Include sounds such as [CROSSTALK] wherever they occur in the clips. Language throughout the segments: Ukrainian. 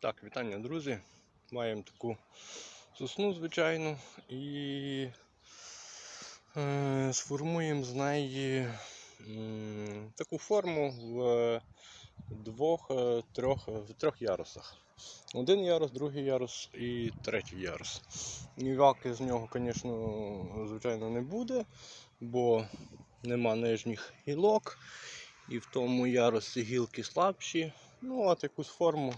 Так, вітання, друзі. Маємо таку сосну, звичайну, і е, сформуємо з неї таку форму в двох, е, трьох, в трьох ярусах. Один ярус, другий ярус і третій ярус. Ніяки з нього, звісно, звичайно, не буде, бо нема нижніх гілок, і в тому ярусі гілки слабші. Ну, от якусь форму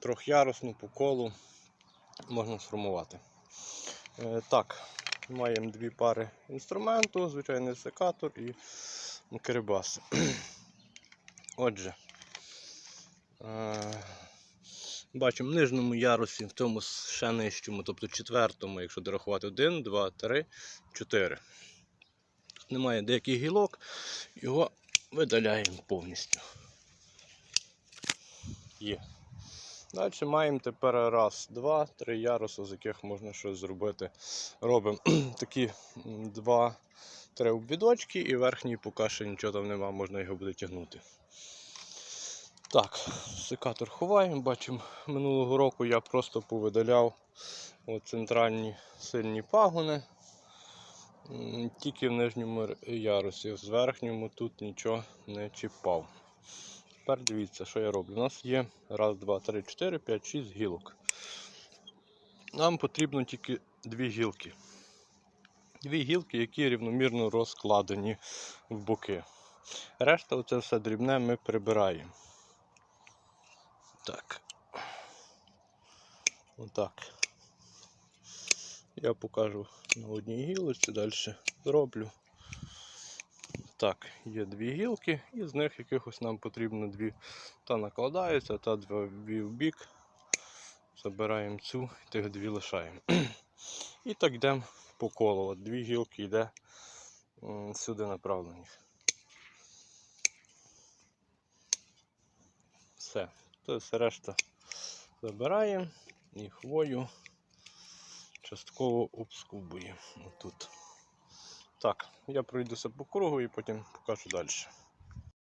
трьохярусну по колу можна сформувати. Е, Так, маємо дві пари інструменту, звичайний секатор і керебас. [CLEARS THROAT] Отже, е, бачимо в нижньому ярусі, в тому ще нижчому, тобто четвертому, якщо дорахувати 1, 2, 3, 4. Тут немає деяких гілок, його видаляємо повністю. Є. Далі маємо тепер раз, два, три яруси, з яких можна щось зробити. Робимо [CLEARS THROAT] такі два, три обвідочки і верхній поки що нічого там нема, можна його буде тягнути. Так, секатор ховаємо. Бачимо, минулого року я просто повидаляв центральні сильні пагони. Тільки в нижньому ярусі, з верхньому тут нічого не чіпав. Тепер дивіться, що я роблю. У нас є раз, два, три, чотири, п'ять, шість гілок. Нам потрібно тільки дві гілки. Дві гілки, які рівномірно розкладені в боки. Решта оце все дрібне ми прибираємо. Так. Отак. Я покажу на одній гілочці, далі зроблю. Так, є дві гілки, і з них якихось нам потрібно дві. Та накладається, та дві в бік. Забираємо цю, тих дві лишаємо. [CLEARS THROAT] І так йдемо по колу. От дві гілки йде сюди направлені. Все. То все решта забираємо і хвою частково обскубуємо. Отут. Так, я пройдуся по кругу і потім покажу далі.